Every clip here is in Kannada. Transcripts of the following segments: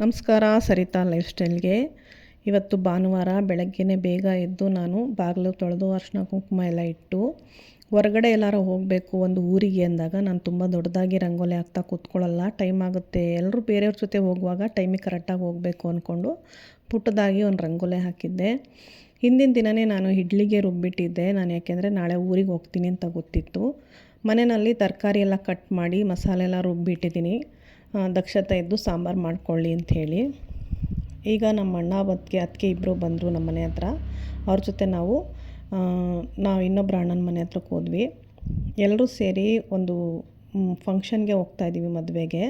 ನಮಸ್ಕಾರ, ಸರಿತಾ ಲೈಫ್ ಸ್ಟೈಲ್ಗೆ ಇವತ್ತು ಭಾನುವಾರ ಬೆಳಗ್ಗೆನೇ ಬೇಗ ಎದ್ದು ನಾನು ಬಾಗಿಲು ತೊಳೆದು ಅರ್ಶಿನ ಕುಂಕುಮ ಎಲ್ಲ ಇಟ್ಟು ಹೊರಗಡೆ ಎಲ್ಲಾರು ಹೋಗಬೇಕು ಒಂದು ಊರಿಗೆ ಅಂದಾಗ ನಾನು ತುಂಬ ದೊಡ್ಡದಾಗಿ ರಂಗೋಲಿ ಹಾಕ್ತಾ ಕೂತ್ಕೊಳ್ಳಲ್ಲ, ಟೈಮ್ ಆಗುತ್ತೆ. ಎಲ್ಲರೂ ಬೇರೆಯವ್ರ ಜೊತೆ ಹೋಗುವಾಗ ಟೈಮಿಗೆ ಕರೆಕ್ಟಾಗಿ ಹೋಗಬೇಕು ಅಂದ್ಕೊಂಡು ಪುಟ್ಟದಾಗಿ ಒಂದು ರಂಗೋಲಿ ಹಾಕಿದ್ದೆ. ಹಿಂದಿನ ದಿನವೇ ನಾನು ಇಡ್ಲಿಗೆ ರುಬ್ಬಿಟ್ಟಿದ್ದೆ. ನಾನು ಯಾಕೆಂದರೆ ನಾಳೆ ಊರಿಗೆ ಹೋಗ್ತೀನಿ ಅಂತ ಗೊತ್ತಿತ್ತು. ಮನೆಯಲ್ಲಿ ತರಕಾರಿ ಎಲ್ಲ ಕಟ್ ಮಾಡಿ ಮಸಾಲೆ ಎಲ್ಲ ರುಬ್ಬಿಟ್ಟಿದ್ದೀನಿ. ದಕ್ಷತೆ ಇದ್ದು ಸಾಂಬಾರು ಮಾಡ್ಕೊಳ್ಳಿ ಅಂಥೇಳಿ ಈಗ ನಮ್ಮ ಅಣ್ಣ ಬತ್ತಿಗೆ ಅದಕ್ಕೆ ಇಬ್ಬರು ಬಂದರು ನಮ್ಮ ಮನೆ ಹತ್ರ. ಅವ್ರ ಜೊತೆ ನಾವು ನಾವು ಇನ್ನೊಬ್ಬರ ಅಣ್ಣನ ಮನೆ ಹತ್ರಕ್ಕೆ ಹೋದ್ವಿ. ಎಲ್ಲರೂ ಸೇರಿ ಒಂದು ಫಂಕ್ಷನ್ಗೆ ಹೋಗ್ತಾ ಇದ್ದೀವಿ ಮದುವೆಗೆ.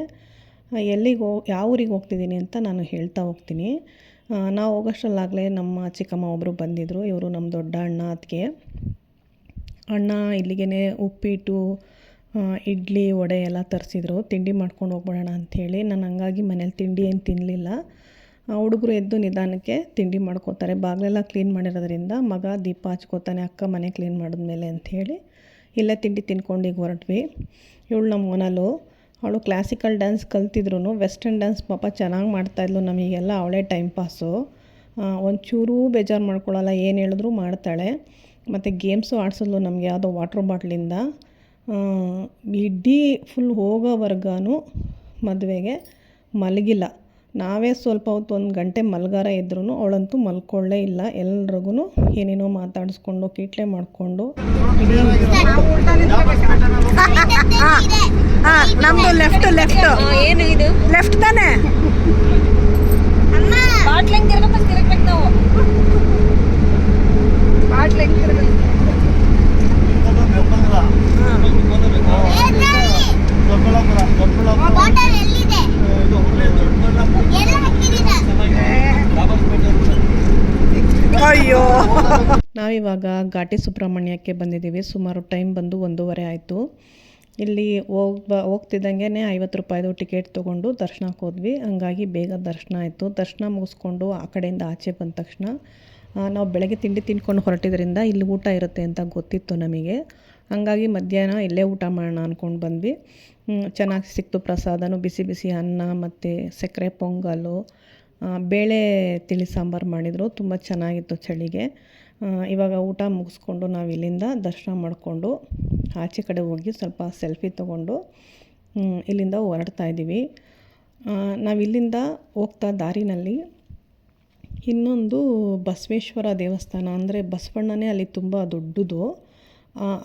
ಎಲ್ಲಿಗೆ ಹೋ, ಯಾವ ಊರಿಗೆ ಹೋಗ್ತಿದ್ದೀನಿ ಅಂತ ನಾನು ಹೇಳ್ತಾ ಹೋಗ್ತೀನಿ. ನಾವು ಹೋಗೋಷ್ಟರಲ್ಲಾಗಲೇ ನಮ್ಮ ಚಿಕ್ಕಮ್ಮ ಒಬ್ಬರು ಬಂದಿದ್ದರು ಇವರು ನಮ್ಮ ದೊಡ್ಡ ಅಣ್ಣ ಅದಕ್ಕೆ ಅಣ್ಣ ಇಲ್ಲಿಗೆ ಉಪ್ಪಿಟ್ಟು ಇಡ್ಲಿ, ವಡೆ ಎಲ್ಲ ತರಿಸಿದ್ರು. ತಿಂಡಿ ಮಾಡ್ಕೊಂಡು ಹೋಗ್ಬಿಡೋಣ ಅಂಥೇಳಿ. ನಾನು ಹಂಗಾಗಿ ಮನೇಲಿ ತಿಂಡಿ ಏನು ತಿನ್ನಲಿಲ್ಲ ಹುಡುಗರು ಎದ್ದು ನಿಧಾನಕ್ಕೆ ತಿಂಡಿ ಮಾಡ್ಕೋತಾರೆ. ಬಾಗಿಲೆಲ್ಲ ಕ್ಲೀನ್ ಮಾಡಿರೋದ್ರಿಂದ ಮಗ ದೀಪ ಹಚ್ಕೋತಾನೆ, ಅಕ್ಕ ಮನೆ ಕ್ಲೀನ್ ಮಾಡಿದ್ಮೇಲೆ ಅಂಥೇಳಿ ಇಲ್ಲೇ ತಿಂಡಿ ತಿನ್ಕೊಂಡು ಈಗ ಹೊರಟ್ವಿ. ಇವಳು ನಮ್ಮ ಮನಲು. ಅವಳು ಕ್ಲಾಸಿಕಲ್ ಡ್ಯಾನ್ಸ್ ಕಲ್ತಿದ್ರು ವೆಸ್ಟರ್ನ್ ಡ್ಯಾನ್ಸ್ ಪಾಪ ಚೆನ್ನಾಗಿ ಮಾಡ್ತಾಯಿದ್ಲು ನಮಗೆಲ್ಲ ಅವಳೇ ಟೈಮ್ ಪಾಸು ಒಂಚೂರೂ ಬೇಜಾರು ಮಾಡ್ಕೊಳ್ಳೋಲ್ಲ ಏನು ಹೇಳಿದ್ರು ಮಾಡ್ತಾಳೆ. ಮತ್ತು ಗೇಮ್ಸು ಆಡಿಸಿದ್ಲು ನಮಗೆ ಯಾವುದೋ ವಾಟ್ರ್ ಬಾಟ್ಲಿಂದ ಇಡೀ ಫುಲ್ ಹೋಗೋವರ್ಗೂ ಮದುವೆಗೆ ಮಲಗಿಲ್ಲ. ನಾವೇ ಸ್ವಲ್ಪ ಹೊತ್ತು ಒಂದು ಗಂಟೆ ಮಲಗಾರ ಇದ್ರೂ ಅವಳಂತೂ ಮಲ್ಕೊಳ್ಳೇ ಇಲ್ಲ. ಎಲ್ರಿಗೂ ಏನೇನೋ ಮಾತಾಡಿಸ್ಕೊಂಡು ಕೀಟ್ಲೆ ಮಾಡಿಕೊಂಡು. ನಮ್ದು ಲೆಫ್ಟ್ ಲೆಫ್ಟ್ ಏನು ಇದು? ಲೆಫ್ಟ್ ತಾನೆ? ಬಾಟ್ಲ್ ತಿರ್ಗಬೇಕು ತಿರ್ಗಬೇಕು ನಾವು. ನಾವು ಅಯ್ಯೋ ನಾವಿವಾಗ ಘಾಟಿ ಸುಬ್ರಹ್ಮಣ್ಯಕ್ಕೆ ಬಂದಿದ್ದೀವಿ. ಸುಮಾರು ಟೈಮ್ ಬಂದು ಒಂದೂವರೆ ಆಯಿತು. ಇಲ್ಲಿ ಹೋಗ್ಬ ಹೋಗ್ತಿದ್ದಂಗೆ ಐವತ್ತು ರೂಪಾಯಿದು ಟಿಕೆಟ್ ತೊಗೊಂಡು ದರ್ಶನಕ್ಕೆ ಹೋದ್ವಿ. ಹಂಗಾಗಿ ಬೇಗ ದರ್ಶನ ಆಯಿತು. ದರ್ಶನ ಮುಗಿಸ್ಕೊಂಡು ಆ ಕಡೆಯಿಂದ ಆಚೆ ಬಂದ ತಕ್ಷಣ ನಾವು ಬೆಳಗ್ಗೆ ತಿಂಡಿ ತಿನ್ಕೊಂಡು ಹೊರಟಿದ್ರಿಂದ ಇಲ್ಲಿ ಊಟ ಇರುತ್ತೆ ಅಂತ ಗೊತ್ತಿತ್ತು ನಮಗೆ. ಹಂಗಾಗಿ ಮಧ್ಯಾಹ್ನ ಇಲ್ಲೇ ಊಟ ಮಾಡೋಣ ಅಂದ್ಕೊಂಡು ಬಂದ್ವಿ. ಚೆನ್ನಾಗಿ ಸಿಕ್ತು ಪ್ರಸಾದನೂ. ಬಿಸಿ ಬಿಸಿ ಅನ್ನ ಮತ್ತು ಸಕ್ಕರೆ, ಪೊಂಗಲು ಬೇಳೆ ತಿಳಿ ಸಾಂಬಾರು ಮಾಡಿದರು. ತುಂಬ ಚೆನ್ನಾಗಿತ್ತು ಚಳಿಗೆ. ಇವಾಗ ಊಟ ಮುಗಿಸ್ಕೊಂಡು ನಾವು ಇಲ್ಲಿಂದ ದರ್ಶನ ಮಾಡಿಕೊಂಡು ಆಚೆ ಕಡೆ ಹೋಗಿ ಸ್ವಲ್ಪ ಸೆಲ್ಫಿ ತೊಗೊಂಡು ಇಲ್ಲಿಂದ ಹೊರಡ್ತಾ ಇದ್ದೀವಿ. ನಾವು ಇಲ್ಲಿಂದ ಹೋಗ್ತಾ ದಾರಿನಲ್ಲಿ ಇನ್ನೊಂದು ಬಸವೇಶ್ವರ ದೇವಸ್ಥಾನ ಅಂದರೆ ಬಸವಣ್ಣನೇ ಅಲ್ಲಿ ತುಂಬ ದೊಡ್ಡದು.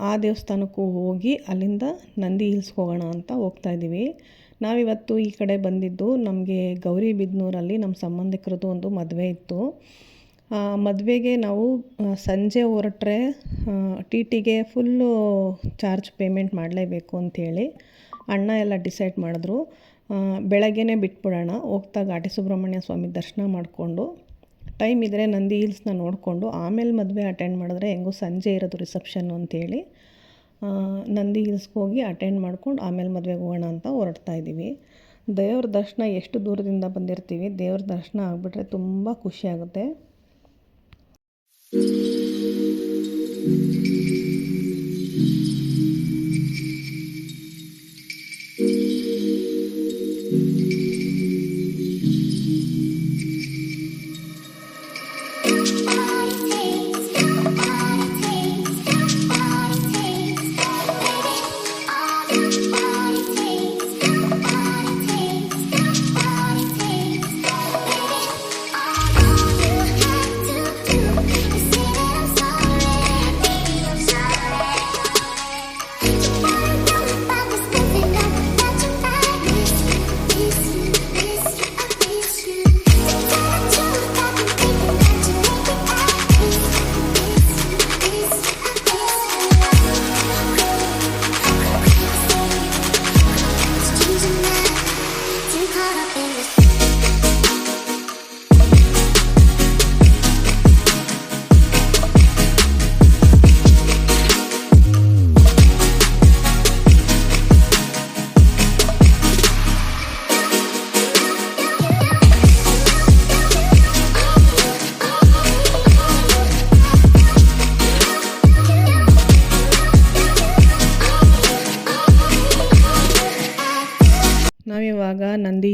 ಆ, ದೇವಸ್ಥಾನಕ್ಕೂ ಹೋಗಿ ಅಲ್ಲಿಂದ ನಂದಿ ಹಿಲ್ಸ್ಗೆ ಹೋಗೋಣ ಅಂತ ಹೋಗ್ತಾ ಇದ್ದೀವಿ. ನಾವಿವತ್ತು ಈ ಕಡೆ ಬಂದಿದ್ದು ನಮಗೆ ಗೌರಿಬಿದನೂರಲ್ಲಿ ನಮ್ಮ ಸಂಬಂಧಿಕರದ್ದು ಒಂದು ಮದುವೆ ಇತ್ತು. ಮದುವೆಗೆ ನಾವು ಸಂಜೆ ಹೊರಟ್ರೆ ಟಿ ಟಿಗೆ ಫುಲ್ಲು ಚಾರ್ಜ್ ಪೇಮೆಂಟ್ ಮಾಡಲೇಬೇಕು ಅಂಥೇಳಿ ಅಣ್ಣ ಎಲ್ಲ ಡಿಸೈಡ್ ಮಾಡಿದ್ರು. ಬೆಳಗ್ಗೆನೇ ಬಿಟ್ಬಿಡೋಣ. ಹೋಗ್ತಾ ಘಾಟಿ ಸುಬ್ರಹ್ಮಣ್ಯ ಸ್ವಾಮಿ ದರ್ಶನ ಮಾಡಿಕೊಂಡು ಟೈಮ್ ಇದ್ದರೆ ನಂದಿ ಹಿಲ್ಸ್ನ ನೋಡಿಕೊಂಡು ಆಮೇಲೆ ಮದುವೆ ಅಟೆಂಡ್ ಮಾಡಿದ್ರೆ ಹೆಂಗೂ ಸಂಜೆ ಇರೋದು ರಿಸೆಪ್ಷನ್ನು ಅಂತೇಳಿ ಆ, ನಂದಿ ಹಿಲ್ಸ್ಗೆ ಹೋಗಿ ಅಟೆಂಡ್ ಮಾಡ್ಕೊಂಡು ಆಮೇಲೆ ಮದುವೆಗೆ ಹೋಗೋಣ ಅಂತ ಹೊರಡ್ತಾ ಇದ್ದೀವಿ. ದೇವ್ರ ದರ್ಶನ ಎಷ್ಟು ದೂರದಿಂದ ಬಂದಿರ್ತೀವಿ ದೇವ್ರ ದರ್ಶನ ಆಗಿಬಿಟ್ರೆ ತುಂಬ ಖುಷಿ ಆಗುತ್ತೆ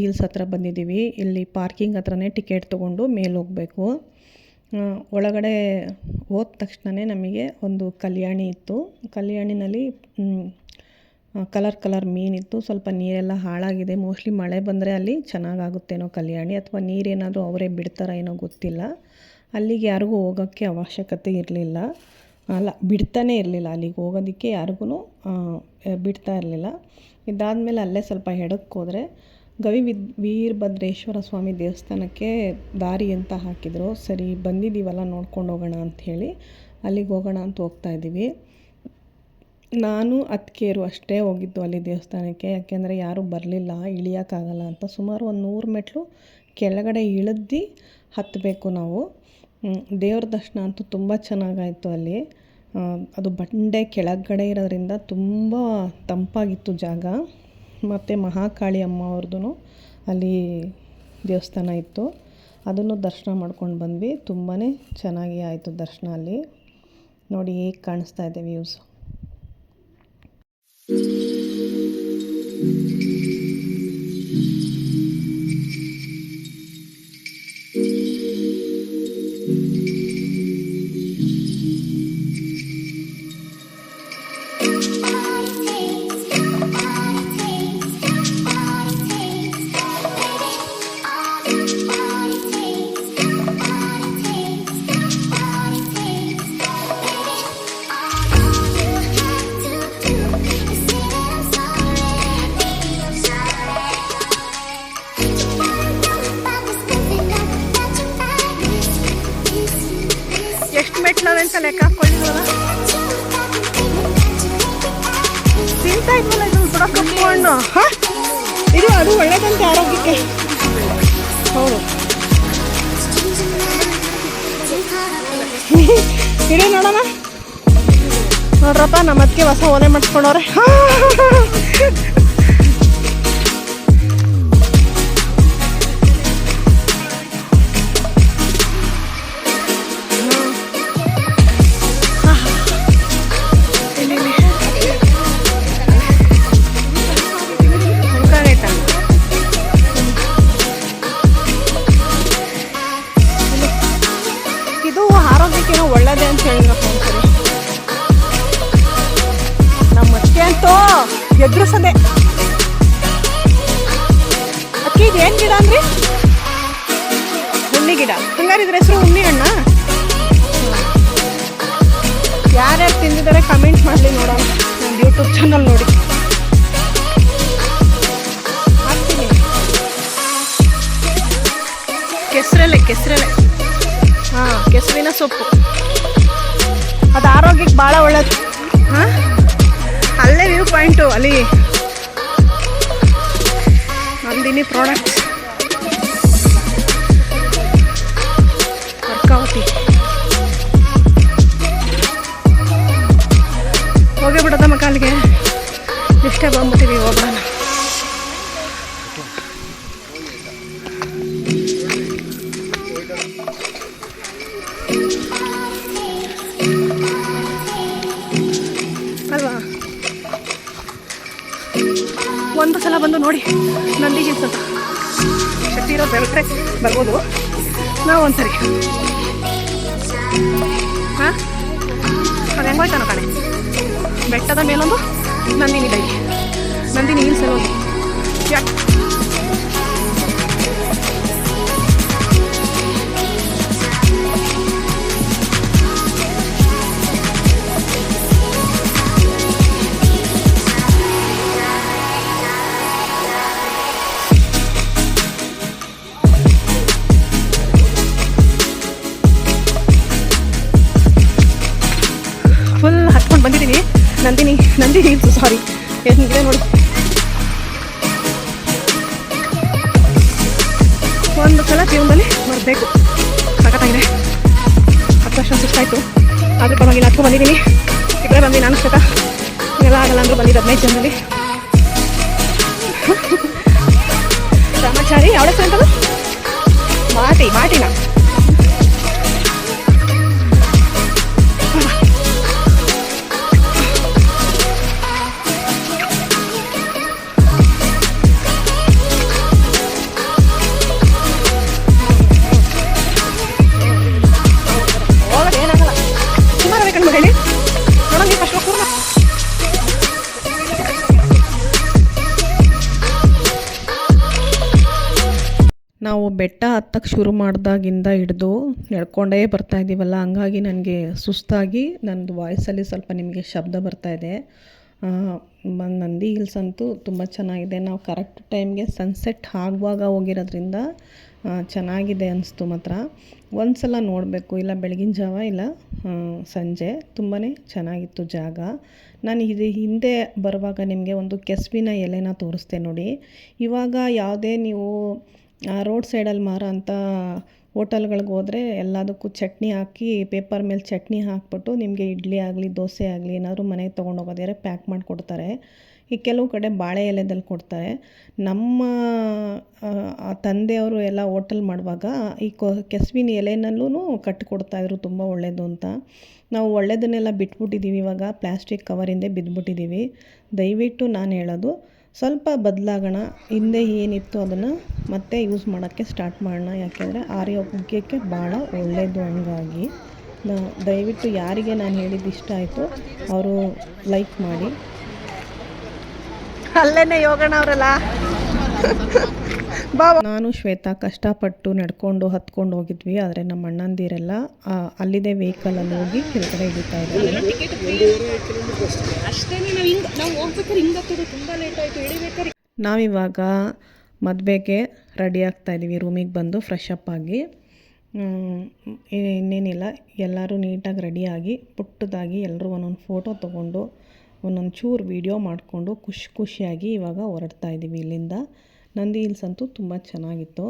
ಹಿಲ್ಸ್ ಹತ್ರ ಬಂದಿದ್ದೀವಿ. ಇಲ್ಲಿ ಪಾರ್ಕಿಂಗ್ ಹತ್ರನೇ ಟಿಕೆಟ್ ತೊಗೊಂಡು ಮೇಲೆ ಹೋಗಬೇಕು ಒಳಗಡೆ ಹೋದ ತಕ್ಷಣವೇ ನಮಗೆ ಒಂದು ಕಲ್ಯಾಣಿ ಇತ್ತು. ಕಲ್ಯಾಣಿನಲ್ಲಿ ಕಲರ್ ಕಲರ್ ಮೀನಿತ್ತು ಸ್ವಲ್ಪ ನೀರೆಲ್ಲ ಹಾಳಾಗಿದೆ. ಮೋಸ್ಟ್ಲಿ ಮಳೆ ಬಂದರೆ ಅಲ್ಲಿ ಚೆನ್ನಾಗಾಗುತ್ತೇನೋ ಕಲ್ಯಾಣಿ. ಅಥವಾ ನೀರೇನಾದರೂ ಅವರೇ ಬಿಡ್ತಾರೋ ಏನೋ ಗೊತ್ತಿಲ್ಲ. ಅಲ್ಲಿಗೆ ಯಾರಿಗೂ ಹೋಗೋಕ್ಕೆ ಅವಶ್ಯಕತೆ ಇರಲಿಲ್ಲ. ಅಲ್ಲ, ಬಿಡ್ತಾನೆ ಇರಲಿಲ್ಲ. ಅಲ್ಲಿಗೆ ಹೋಗೋದಕ್ಕೆ ಯಾರಿಗೂ ಬಿಡ್ತಾ ಇರಲಿಲ್ಲ. ಇದಾದಮೇಲೆ ಅಲ್ಲೇ ಸ್ವಲ್ಪ ಎಡಕ್ಕೆ ಹೋದರೆ ಗವಿ ವಿದ್, ವೀರಭದ್ರೇಶ್ವರ ಸ್ವಾಮಿ ದೇವಸ್ಥಾನಕ್ಕೆ ದಾರಿ ಅಂತ ಹಾಕಿದರು. ಸರಿ, ಬಂದಿದ್ದೀವಲ್ಲ, ನೋಡ್ಕೊಂಡು ಹೋಗೋಣ ಅಂಥೇಳಿ ಅಲ್ಲಿಗೆ ಹೋಗೋಣ ಅಂತ ಹೋಗ್ತಾ ಇದ್ದೀವಿ. ನಾನು ಅತ್ತಿಗೆಯರು ಅಷ್ಟೇ ಹೋಗಿದ್ದು ಅಲ್ಲಿ ದೇವಸ್ಥಾನಕ್ಕೆ. ಯಾಕೆಂದರೆ ಯಾರೂ ಬರಲಿಲ್ಲ, ಇಳಿಯೋಕ್ಕಾಗಲ್ಲ ಅಂತ. ಸುಮಾರು ಒಂದು ನೂರು ಮೆಟ್ಲು ಕೆಳಗಡೆ ಇಳಿದು ಹತ್ತಬೇಕು ನಾವು. ದೇವ್ರ ದರ್ಶನ ಅಂತೂ ತುಂಬ ಚೆನ್ನಾಗಾಯಿತು ಅಲ್ಲಿ. ಅದು ಬಂಡೆ ಕೆಳಗಡೆ ಇರೋದ್ರಿಂದ ತುಂಬ ತಂಪಾಗಿತ್ತು ಜಾಗ. ಮತ್ತು ಮಹಾಕಾಳಿ ಅಮ್ಮ ಅವ್ರದ್ದು ಅಲ್ಲಿ ದೇವಸ್ಥಾನ ಇತ್ತು. ಅದನ್ನು ದರ್ಶನ ಮಾಡ್ಕೊಂಡು ಬಂದ್ವಿ. ತುಂಬಾ ಚೆನ್ನಾಗಿ ಆಯಿತು ದರ್ಶನ ಅಲ್ಲಿ. ನೋಡಿ ಹೇಗೆ ಕಾಣಿಸ್ತಾ ಇದೆ ವ್ಯೂಸ್ ಲೆಕ್ಕ ಹಾಕೊಂಡಿದ್ವಲ್ಲ ತಿಂತಾ ಇದ್ವಲ್ಲ ಇದು ಬುಡ ಕಟ್ಕೊಂಡು ಹಾ? ಇದು ಅದು ಒಳ್ಳೇದಂತೆ ಆರೋಗ್ಯಕ್ಕೆ. ಹೌದು. ಇಡೀ ನೋಡೋಣ. ನೋಡ್ರಪ್ಪ ನಮ್ಮ ಅದಕ್ಕೆ ಹೊಸ ಒಲೆ ಮಾಡಿಸ್ಕೊಂಡವ್ರೆ. ಅಂತೂ ಎದುರಿಸದೆ. ಅಕ್ಕಿ ಇದು, ಏನು ಗಿಡ ಅಂದ್ರಿ? ಹುಣ್ಣಿ ಗಿಡ. ಹಂಗಾರೆ ಇದ್ರ ಹೆಸರು ಹುಣ್ಣಿ ಹಣ್ಣ. ಯಾರ್ಯಾರು ತಿಂದಿದ್ದಾರೆ ಕಮೆಂಟ್ ಮಾಡಲಿ ನೋಡೋಣ. ನನ್ನ ಯೂಟ್ಯೂಬ್ ಚಾನಲ್ ನೋಡಿ. ಹಾಕ್ತೀನಿ. ಕೆಸರಲೆ ಕೆಸರಲೆ. ಹಾಂ, ಕೆಸರಿನ ಸೊಪ್ಪು. ಅದು ಆರೋಗ್ಯಕ್ಕೆ ಭಾಳ ಒಳ್ಳೇದು. ಹಾಂ? ಅಲ್ಲಿ ನಂದಿನಿ ಪ್ರಾಡಕ್ಟ್ ಒಂದು ಸಲ ಬಂದು ನೋಡಿ. ನಂದಿಗೆ ಅಂತ ಶಕ್ತಿ ಇರೋ ಬೆಳಕರೆ ಬರ್ಬೋದು. ನಾವು ಒಂದ್ಸರಿ. ಹಾಂ? ಅದು ಹೆಂಗೋಯ್ತಾನ ಕಣೆ? ಬೆಟ್ಟದ ಮೇಲೊಂದು ನಂದಿನಿ ಡೈರಿ ನಂದಿನಿ ಹಿಲ್ಸ್ ಒಂದು ಯಾಕೆ ನಂದಿನಿ ಇತ್ತು ಸಾರಿ ಏನಿದೆ ನೋಡಿ. ಒಂದು ಸಲ ಜೀವನದಲ್ಲಿ ಬರಬೇಕು ಸಖತ್ತಾಗಿದೆ ಹತ್ತು ವರ್ಷ ಸುಸ್ತಾಯಿತು. ಆದರೂ ಪರವಾಗಿಲ್ಲ ಹತ್ಕೊಂಡು ಬಂದಿದ್ದೀನಿ. ಇಬ್ಬರೇ ಬಂದು ನಾನು ಶ್ವೇತ. ಎಲ್ಲ ಆಗಲ್ಲ ಅಂದರೂ ಬಂದಿದ್ದು ಹದಿನೈದು ಜನದಲ್ಲಿ ರಾಮಾಚಾರಿ ಯಾವ್ದು ಅಂತದು ಮಾಟಿ, ಮಾಟಿನ. ಬೆಟ್ಟ ಹತ್ತಕ್ಕೆ ಶುರು ಮಾಡಿದಾಗಿಂದ ಹಿಡಿದು ನಡ್ಕೊಂಡೇ ಬರ್ತಾ ಇದ್ದೀವಲ್ಲ ಹಂಗಾಗಿ ನನಗೆ ಸುಸ್ತಾಗಿ ನನ್ನದು ವಾಯ್ಸಲ್ಲಿ ಸ್ವಲ್ಪ ನಿಮಗೆ ಶಬ್ದ ಬರ್ತಾ ಇದೆ. ನಂದಿ ಹಿಲ್ಸ್ ಅಂತೂ ತುಂಬ ಚೆನ್ನಾಗಿದೆ. ನಾವು ಕರೆಕ್ಟ್ ಟೈಮ್ಗೆ ಸನ್ಸೆಟ್ ಆಗುವಾಗ ಹೋಗಿರೋದ್ರಿಂದ ಚೆನ್ನಾಗಿದೆ ಅನಿಸ್ತು ಮಾತ್ರ. ಒಂದು ಸಲ ನೋಡಬೇಕು, ಇಲ್ಲ ಬೆಳಗಿನ ಜಾವ, ಇಲ್ಲ ಸಂಜೆ. ತುಂಬಾ ಚೆನ್ನಾಗಿತ್ತು ಜಾಗ. ನಾನು ಇದು ಹಿಂದೆ ಬರುವಾಗ ನಿಮಗೆ ಒಂದು ಕೆಸುವಿನ ಎಲೆನ ತೋರಿಸ್ತೆ ನೋಡಿ. ಇವಾಗ ಯಾವುದೇ ನೀವು ರೋಡ್ ಸೈಡಲ್ಲಿ ಮಾರೋ ಅಂಥ ಹೋಟೆಲ್ಗಳಿಗೆ ಹೋದ್ರೆ ಎಲ್ಲದಕ್ಕೂ ಚಟ್ನಿ ಹಾಕಿ ಪೇಪರ್ ಮೇಲೆ ಚಟ್ನಿ ಹಾಕ್ಬಿಟ್ಟು ನಿಮಗೆ ಇಡ್ಲಿ ಆಗಲಿ ದೋಸೆ ಆಗಲಿ ಏನಾದರೂ ಮನೆಗೆ ತೊಗೊಂಡು ಹೋಗೋದಾದ್ರೆ ಪ್ಯಾಕ್ ಮಾಡಿಕೊಡ್ತಾರೆ ಈ ಕೆಲವು ಕಡೆ ಬಾಳೆ ಎಲೆದಲ್ಲಿ ಕೊಡ್ತಾರೆ. ನಮ್ಮ ಆ, ಆ ತಂದೆಯವರು ಎಲ್ಲ ಹೋಟೆಲ್ ಮಾಡುವಾಗ ಈ ಕೊ ಕೆಸುವಿನ ಎಲೆನಲ್ಲೂ ಕಟ್ಟಿಕೊಡ್ತಾಯಿದ್ರು ತುಂಬ ಒಳ್ಳೆಯದು ಅಂತ. ನಾವು ಒಳ್ಳೆಯದನ್ನೆಲ್ಲ ಬಿಟ್ಬಿಟ್ಟಿದ್ದೀವಿ ಇವಾಗ ಪ್ಲ್ಯಾಸ್ಟಿಕ್ ಕವರಿಂದೇ ಬಿದ್ದುಬಿಟ್ಟಿದ್ದೀವಿ ದಯವಿಟ್ಟು ನಾನು ಹೇಳೋದು ಸ್ವಲ್ಪ ಬದಲಾಗೋಣ, ಹಿಂದೆ ಏನಿತ್ತು ಅದನ್ನು ಮತ್ತೆ ಯೂಸ್ ಮಾಡೋಕ್ಕೆ ಸ್ಟಾರ್ಟ್ ಮಾಡೋಣ. ಯಾಕೆಂದರೆ ಆರ್ಯ ಮುಖ್ಯಕ್ಕೆ ಭಾಳ ಒಳ್ಳೆಯದು ಹಂಗಾಗಿ. ನಾ, ದಯವಿಟ್ಟು ಯಾರಿಗೆ ನಾನು ಹೇಳಿದ್ದು ಇಷ್ಟ ಆಯಿತು, ಅವರು ಲೈಕ್ ಮಾಡಿ. ಅಲ್ಲೇನೆ ಯೋಗಣ ಅವರಲ್ಲ. ಬಾ ನಾನು ಶ್ವೇತಾ ಕಷ್ಟಪಟ್ಟು ನಡ್ಕೊಂಡು ಹತ್ಕೊಂಡು ಹೋಗಿದ್ವಿ ಆದರೆ ನಮ್ಮ ಅಣ್ಣಂದಿರೆಲ್ಲ ಅಲ್ಲಿದೆ ವೆಹಿಕಲಲ್ಲಿ ಹೋಗಿ ಕೆಳಗಡೆ ಇಳಿತಾ ಇದ್ದಾರೆ. ನಾವಿವಾಗ ಮದುವೆಗೆ ರೆಡಿ ಆಗ್ತಾ ಇದೀವಿ ರೂಮಿಗೆ ಬಂದು ಫ್ರೆಶ್ ಅಪ್ ಆಗಿ. ಇನ್ನೇನಿಲ್ಲ ಎಲ್ಲರೂ ನೀಟಾಗಿ ರೆಡಿಯಾಗಿ ಪುಟ್ಟದಾಗಿ ಎಲ್ಲರೂ ಒಂದೊಂದು ಫೋಟೋ ತೊಗೊಂಡು ಒಂದೊಂದು ಚೂರು ವೀಡಿಯೋ ಮಾಡಿಕೊಂಡು ಖುಷಿ ಖುಷಿಯಾಗಿ ಇವಾಗ ಹೊರಡ್ತಾ ಇದ್ದೀವಿ ಇಲ್ಲಿಂದ. ನಂದಿ ಹಿಲ್ಸ್ ಅಂತೂ ತುಂಬ ಚೆನ್ನಾಗಿತ್ತು.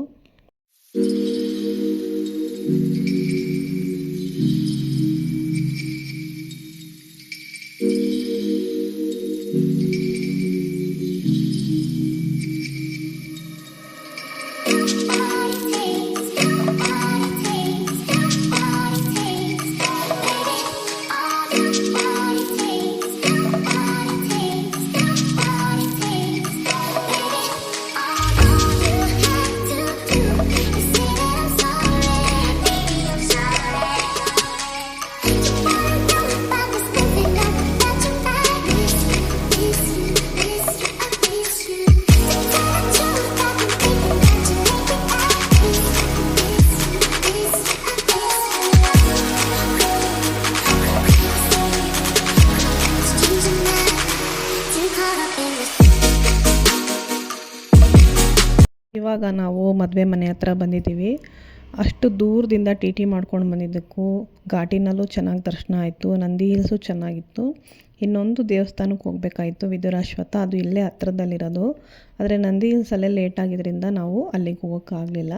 ಇವಾಗ ನಾವು ಮದುವೆ ಮನೆ ಹತ್ರ ಬಂದಿದ್ದೀವಿ. ಅಷ್ಟು ದೂರದಿಂದ ಟಿ ಟಿ ಮಾಡ್ಕೊಂಡು ಬಂದಿದ್ದಕ್ಕೂ ಘಾಟಿನಲ್ಲೂ ಚೆನ್ನಾಗಿ ದರ್ಶನ ಆಯಿತು, ನಂದಿ ಹಿಲ್ಸು ಚೆನ್ನಾಗಿತ್ತು. ಇನ್ನೊಂದು ದೇವಸ್ಥಾನಕ್ಕೆ ಹೋಗಬೇಕಾಯಿತು ವಿದುರಾಶ್ವಥ ಅದು ಇಲ್ಲೇ ಹತ್ರದಲ್ಲಿರೋದು. ಆದರೆ ನಂದಿ ಹಿಲ್ಸಲ್ಲೇ ಲೇಟ್ ಆಗಿದ್ದರಿಂದ ನಾವು ಅಲ್ಲಿಗೆ ಹೋಗೋಕ್ಕಾಗಲಿಲ್ಲ.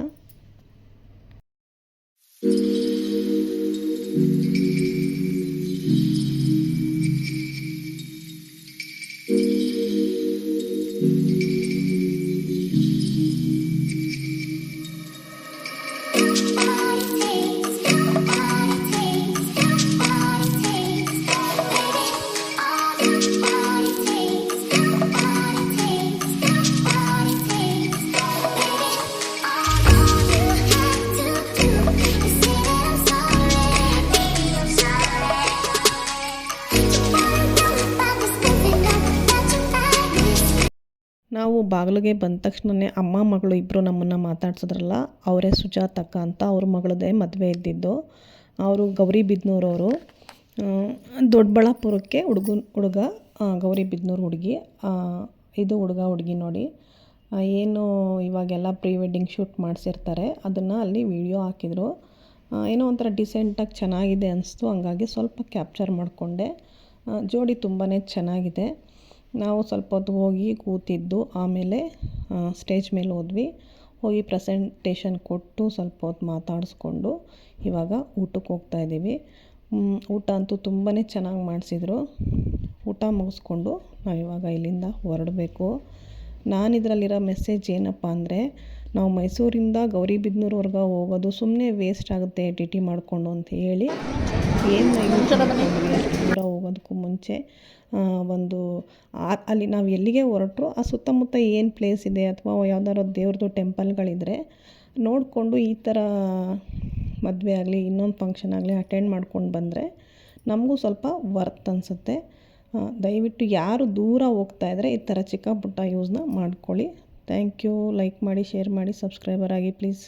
ನಾವು ಬಾಗಿಲಿಗೆ ಬಂದ ತಕ್ಷಣನೇ ಅಮ್ಮ, ಮಗಳು ಇಬ್ಬರು ನಮ್ಮನ್ನು ಮಾತಾಡ್ಸಿದ್ರಲ್ಲ, ಅವರೇ ಸುಜಾತಕ್ಕ ಅಂತ ಅವ್ರ ಮಗಳದೇ ಮದುವೆ ಇದ್ದಿದ್ದು. ಅವರು ಗೌರಿ ಬಿದ್ನೂರವರು ದೊಡ್ಡಬಳ್ಳಾಪುರಕ್ಕೆ ಹುಡುಗ ಹುಡುಗ ಗೌರಿಬಿದನೂರು ಹುಡುಗಿ. ಇದು ಹುಡುಗ, ಹುಡುಗಿ ನೋಡಿ. ಏನು ಇವಾಗೆಲ್ಲ ಪ್ರೀ ವೆಡ್ಡಿಂಗ್ ಶೂಟ್ ಮಾಡಿಸಿರ್ತಾರೆ. ಅದನ್ನು ಅಲ್ಲಿ ವಿಡಿಯೋ ಹಾಕಿದರು. ಏನೋ ಒಂಥರ ಡಿಸೆಂಟಾಗಿ ಚೆನ್ನಾಗಿದೆ ಅನಿಸ್ತು. ಹಂಗಾಗಿ ಸ್ವಲ್ಪ ಕ್ಯಾಪ್ಚರ್ ಮಾಡಿಕೊಂಡೆ. ಜೋಡಿ ತುಂಬಾ ಚೆನ್ನಾಗಿದೆ. ನಾವು ಸ್ವಲ್ಪ ಹೊತ್ತು ಹೋಗಿ ಕೂತಿದ್ದು ಆಮೇಲೆ ಸ್ಟೇಜ್ ಮೇಲೆ ಹೋದ್ವಿ. ಹೋಗಿ ಪ್ರೆಸೆಂಟೇಷನ್ ಕೊಟ್ಟು ಸ್ವಲ್ಪ ಹೊತ್ತು ಮಾತಾಡಿಸ್ಕೊಂಡು ಇವಾಗ ಊಟಕ್ಕೆ ಹೋಗ್ತಾ ಇದ್ದೀವಿ. ಊಟ ಅಂತೂ ತುಂಬಾ ಚೆನ್ನಾಗಿ ಮಾಡಿಸಿದ್ರು. ಊಟ ಮುಗಿಸ್ಕೊಂಡು ನಾವು ಇವಾಗ ಇಲ್ಲಿಂದ ಹೊರಡಬೇಕು. ನಾನು ಇದರಲ್ಲಿರೋ ಮೆಸೇಜ್ ಏನಪ್ಪ ಅಂದರೆ ನಾವು ಮೈಸೂರಿಂದ ಗೌರಿಬಿದನೂರ್ವರೆಗೆ ಹೋಗೋದು ಸುಮ್ಮನೆ ವೇಸ್ಟ್ ಆಗುತ್ತೆ ಟಿ ಟಿ ಮಾಡಿಕೊಂಡು ಅಂತ ಹೇಳಿ ಏನು ದೂರ ಹೋಗೋದಕ್ಕೂ ಮುಂಚೆ ಒಂದು ಅಲ್ಲಿ ನಾವು ಎಲ್ಲಿಗೆ ಹೊರಟ್ರು, ಆ ಸುತ್ತಮುತ್ತ ಏನು ಪ್ಲೇಸ್ ಇದೆ ಅಥವಾ ಯಾವ್ದಾದ್ರು ದೇವ್ರದ್ದು ಟೆಂಪಲ್ಗಳಿದ್ದರೆ ನೋಡಿಕೊಂಡು ಈ ಥರ ಮದುವೆ ಆಗಲಿ, ಇನ್ನೊಂದು ಫಂಕ್ಷನ್ ಆಗಲಿ ಅಟೆಂಡ್ ಮಾಡ್ಕೊಂಡು ಬಂದರೆ ನಮಗೂ ಸ್ವಲ್ಪ ವರ್ತ್ ಅನಿಸುತ್ತೆ. ದಯವಿಟ್ಟು ಯಾರು ದೂರ ಹೋಗ್ತಾ ಇದ್ದರೆ ಈ ಥರ ಚಿಕ್ಕ ಪುಟ್ಟ ಯೂಸ್ನ ಮಾಡ್ಕೊಳ್ಳಿ. ಥ್ಯಾಂಕ್ ಯು ಲೈಕ್ ಮಾಡಿ ಶೇರ್ ಮಾಡಿ ಸಬ್ಸ್ಕ್ರೈಬರ್ ಆಗಿ ಪ್ಲೀಸ್